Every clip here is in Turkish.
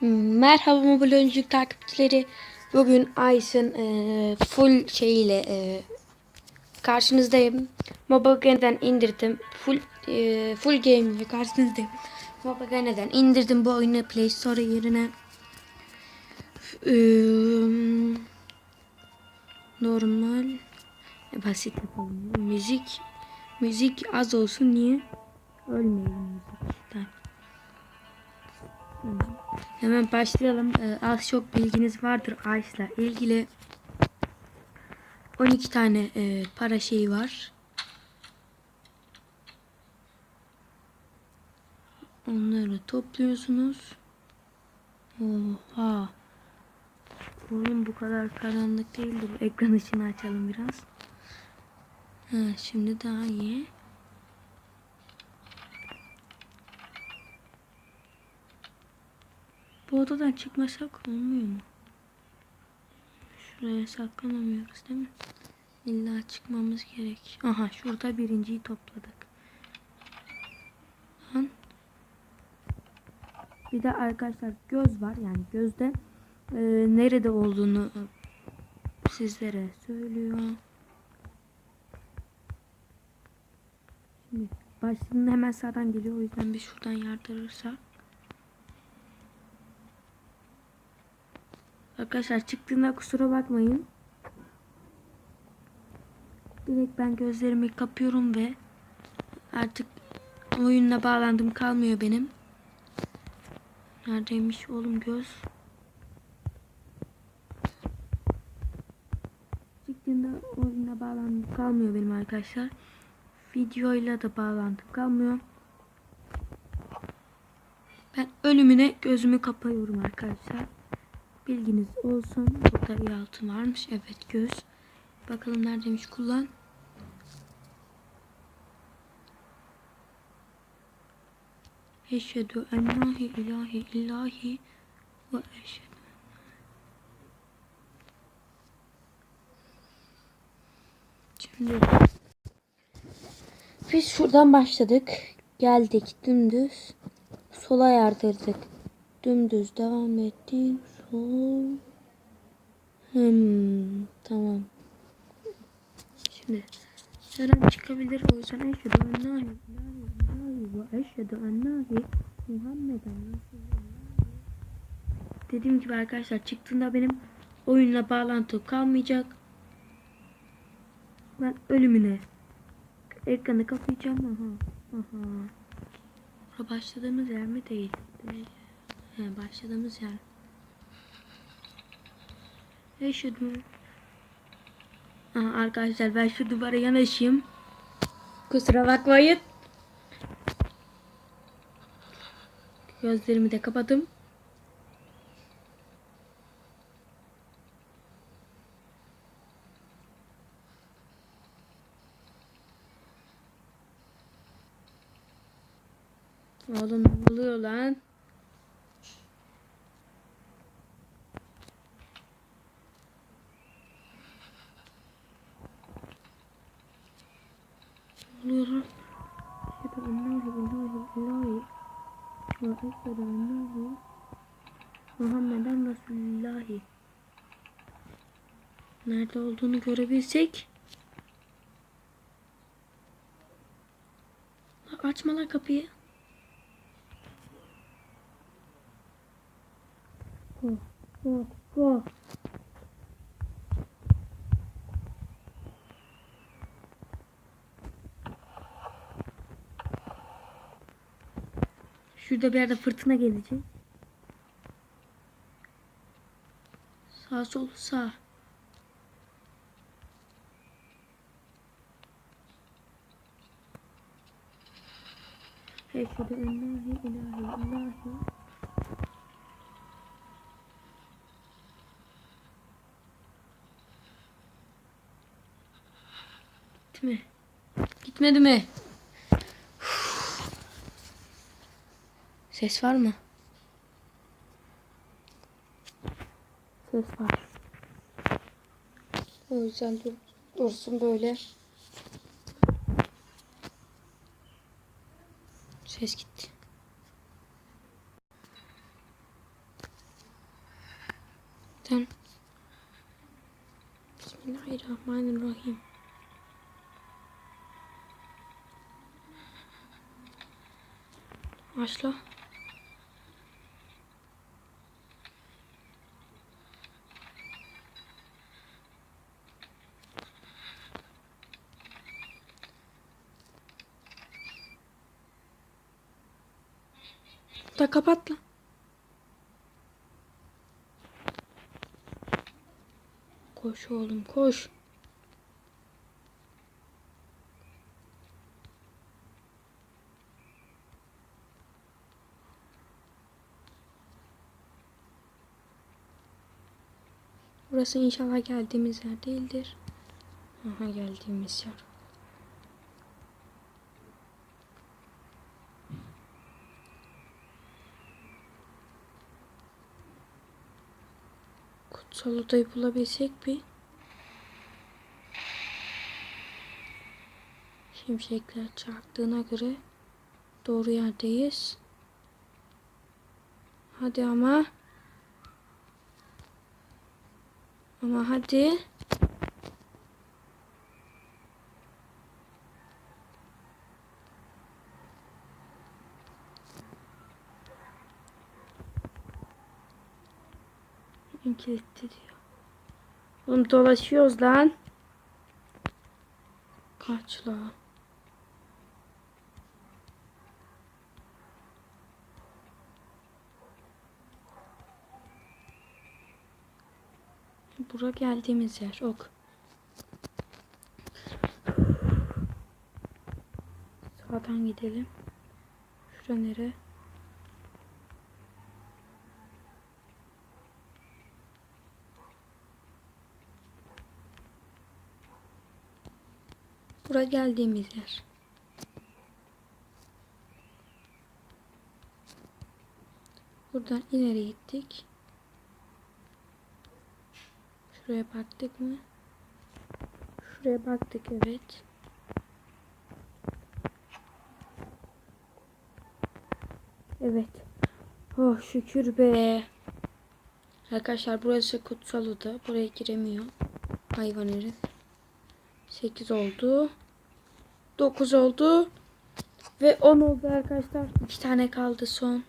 Merhaba mobil oyunculuk takipçileri. Bugün Ice'ın e, full şeyiyle e, karşınızdayım. Mobile'den indirdim. Full e, full game ile karşınızdayım. Mobile'den indirdim bu oyunu Play Store yerine. E, normal e, basit. Müzik müzik az olsun niye? Ölmeyelim müzikten. Hemen başlayalım. Ee, az çok bilginiz vardır Ice'la ilgili. 12 tane e, para şeyi var. Onları topluyorsunuz. Oha. Oğlum bu kadar karanlık değildi. Ekran ışığını açalım biraz. Ha, şimdi daha iyi. Bu odadan çıkmasak olmuyor mu? Şuraya saklanamıyoruz değil mi? İlla çıkmamız gerek. Aha şurada birinciyi topladık. Lan. Bir de arkadaşlar göz var. Yani gözde e, nerede olduğunu sizlere söylüyor. Şimdi başlığında hemen sağdan geliyor. O yüzden bir şuradan yardırırsak. Arkadaşlar çıktığında kusura bakmayın. Direkt ben gözlerimi kapıyorum ve artık oyunla bağlandım kalmıyor benim. Neredeymiş oğlum göz? Çıktığında oyunla bağlandım kalmıyor benim arkadaşlar. Videoyla da bağlandım kalmıyor. Ben ölümüne gözümü kapıyorum arkadaşlar. Bilginiz olsun. Burada bir altın varmış. Evet göz. Bakalım neredeymiş kullan. Eşhedü en la ilahe illahi ve eşhedü Şimdi biz şuradan başladık. Geldik dümdüz. Sola yardırdık. Dümdüz devam ettik. Sol. Hmm, tamam. Şimdi Seren çıkabilir o yüzden eşhedü en la ilahe illallah ve eşhedü en Muhammeden. Dediğim gibi arkadaşlar çıktığında benim oyunla bağlantı kalmayacak. Ben ölümüne ekranı kapayacağım. Aha. Aha. Başladığımız yer mi? Değil. He, başladığımız yer. Eşhedü. Aha, arkadaşlar ben şu duvara yanaşayım. Kusura bakmayın. Gözlerimi de kapadım. Oğlum ne oluyor lan? Ne oluyor lan? Eşhedü en la ilahe illallah enne Muhammeden Resulullah. Nerede olduğunu görebilsek. Açma lan kapıyı. Go, go, go. Şurada bir yerde fırtına gelecek. Sağ sol sağ. Eşhedü en la ilahe illallah. Gitti mi? Gitmedi mi? Ses var mı? Ses var. O yüzden dur, dursun böyle. Ses gitti. zaten. Bismillahirrahmanirrahim. Başla. Kapat lan. Koş oğlum koş. Burası inşallah geldiğimiz yer değildir. Aha geldiğimiz yer. Kutsal odayı bulabilsek bir. Şimşekler çarptığına göre doğru yerdeyiz. Hadi ama. Ama hadi. Kilitli diyor. Oğlum dolaşıyoruz lan. Kaç la. Bura geldiğimiz yer. Ok. Sağdan gidelim. Şura nere? Bura geldiğimiz yer. Buradan ileri gittik. Şuraya baktık mı? Şuraya baktık evet. Evet. Oh şükür be. Arkadaşlar burası kutsal oda. Buraya giremiyor. Hayvan herif. 8 oldu. 9 oldu. Ve 10 oldu arkadaşlar. 2 tane kaldı son.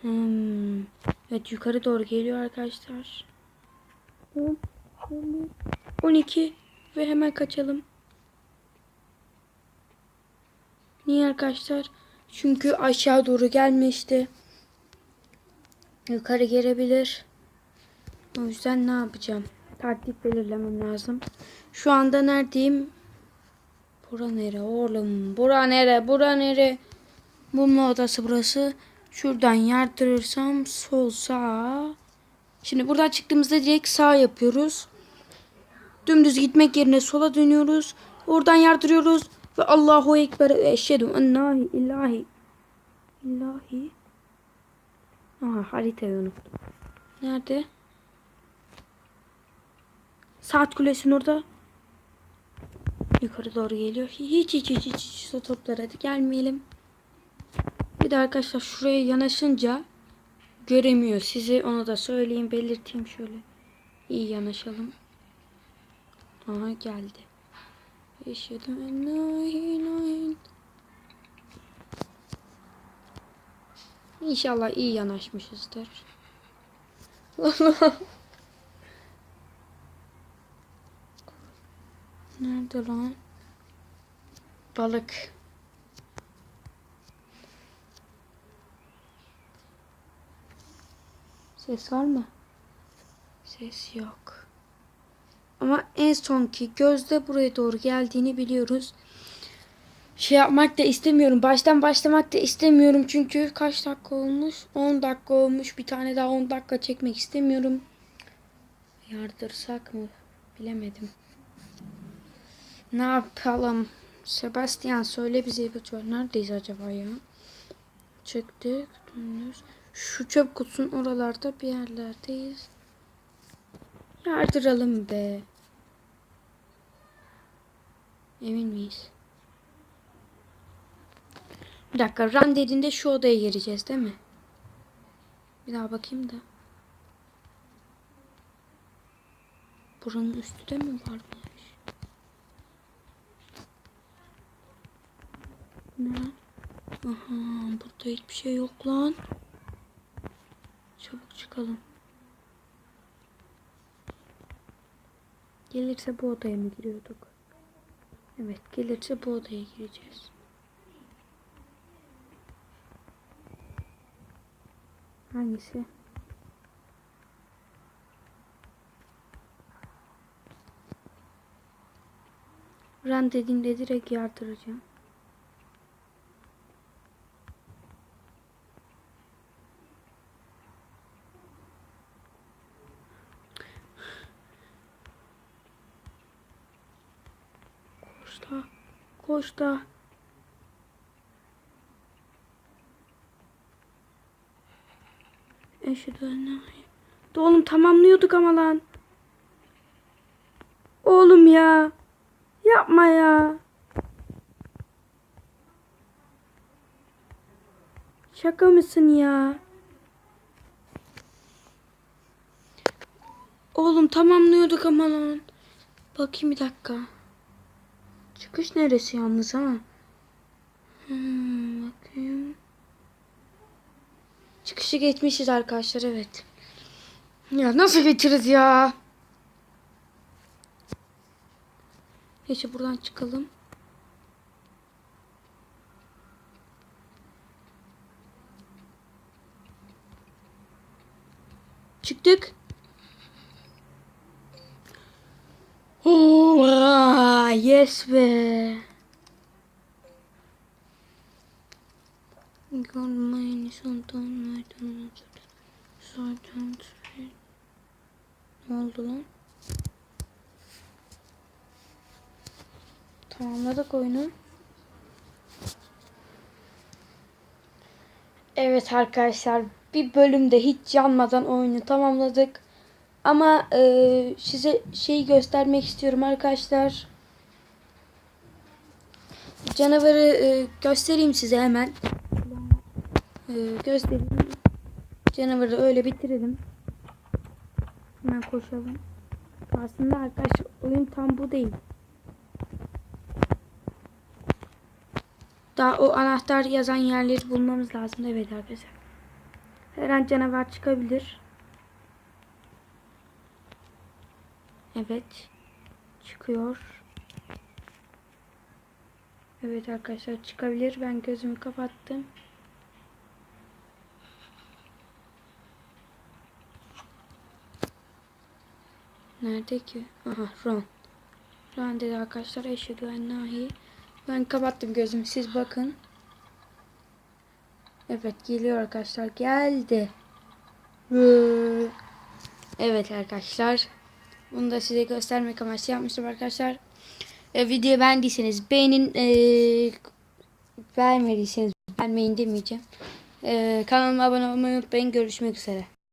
Hmm. Evet yukarı doğru geliyor arkadaşlar. 10, 11, 12 ve hemen kaçalım. Niye arkadaşlar? Çünkü aşağı doğru gelmişti. Yukarı gelebilir. O yüzden ne yapacağım? Taktik belirlemem lazım. Şu anda neredeyim? Bura nere oğlum? Bura nere? Bura nere? Bulma odası burası. Şuradan yardırırsam sol sağ. Şimdi buradan çıktığımızda direkt sağ yapıyoruz. Dümdüz gitmek yerine sola dönüyoruz. Oradan yardırıyoruz. Ve Allahu Ekber ve eşhedü ennahi ilahi ilahi Aha haritayı unuttum. Nerede? Saat kulesinin orada. Yukarı doğru geliyor. Hiç hiç hiç hiç, hiç toplar hadi gelmeyelim. Bir de arkadaşlar şuraya yanaşınca göremiyor sizi. Onu da söyleyeyim belirteyim şöyle. İyi yanaşalım. Aha geldi. Eşhedü en la ilahe İnşallah iyi yanaşmışızdır. Nerede lan? Balık. Ses var mı? Ses yok. Ama en sonki gözde buraya doğru geldiğini biliyoruz. Şey yapmak da istemiyorum. Baştan başlamak da istemiyorum. Çünkü kaç dakika olmuş? 10 dakika olmuş. Bir tane daha 10 dakika çekmek istemiyorum. Yardırsak mı? Bilemedim. Ne yapalım? Sebastian söyle bize ipucu Neredeyiz acaba ya? Çıktık. Dönüyoruz. Şu çöp kutusunun oralarda bir yerlerdeyiz. Yardıralım be. Emin miyiz? Bir dakika. Run dediğinde şu odaya gireceğiz değil mi? Bir daha bakayım da. Buranın üstü de mi varmış? Ne? Aha, burada hiçbir şey yok lan. Çabuk çıkalım. Gelirse bu odaya mı giriyorduk? Evet, gelirse bu odaya gireceğiz. Hangisi? Run dediğinde direkt yardıracağım. Koş da. Koş da. Eşhedü Da Oğlum tamamlıyorduk ama lan. Oğlum ya. Yapma ya. Şaka mısın ya? Oğlum tamamlıyorduk ama lan. Bakayım bir dakika. Çıkış neresi yalnız ha? Hmm, bakayım. Çıkışı geçmişiz arkadaşlar evet. Ya nasıl geçeriz ya? Neyse buradan çıkalım. Çıktık. Yes be. Görmeyin sondan nereden Zaten Ne oldu lan? Tamamladık oyunu. Evet arkadaşlar bir bölümde hiç yanmadan oyunu tamamladık. Ama e, size şeyi göstermek istiyorum arkadaşlar. Canavarı e, göstereyim size hemen. E, göstereyim. Canavarı öyle bitirelim. Hemen koşalım. Aslında arkadaşlar oyun tam bu değil. Daha o anahtar yazan yerleri bulmamız lazım. Evet arkadaşlar. Her an canavar çıkabilir. Evet. Çıkıyor. Evet arkadaşlar çıkabilir. Ben gözümü kapattım. Nerede ki? Aha Ron. Ron dedi arkadaşlar. Eşhedü en nahi. Ben kapattım gözümü. Siz bakın. Evet geliyor arkadaşlar. Geldi. Evet arkadaşlar. Bunu da size göstermek amaçlı yapmıştım arkadaşlar. E, videoyu beğendiyseniz beğenin. E, beğenmediyseniz beğenmeyin demeyeceğim. E, kanalıma abone olmayı unutmayın. Görüşmek üzere.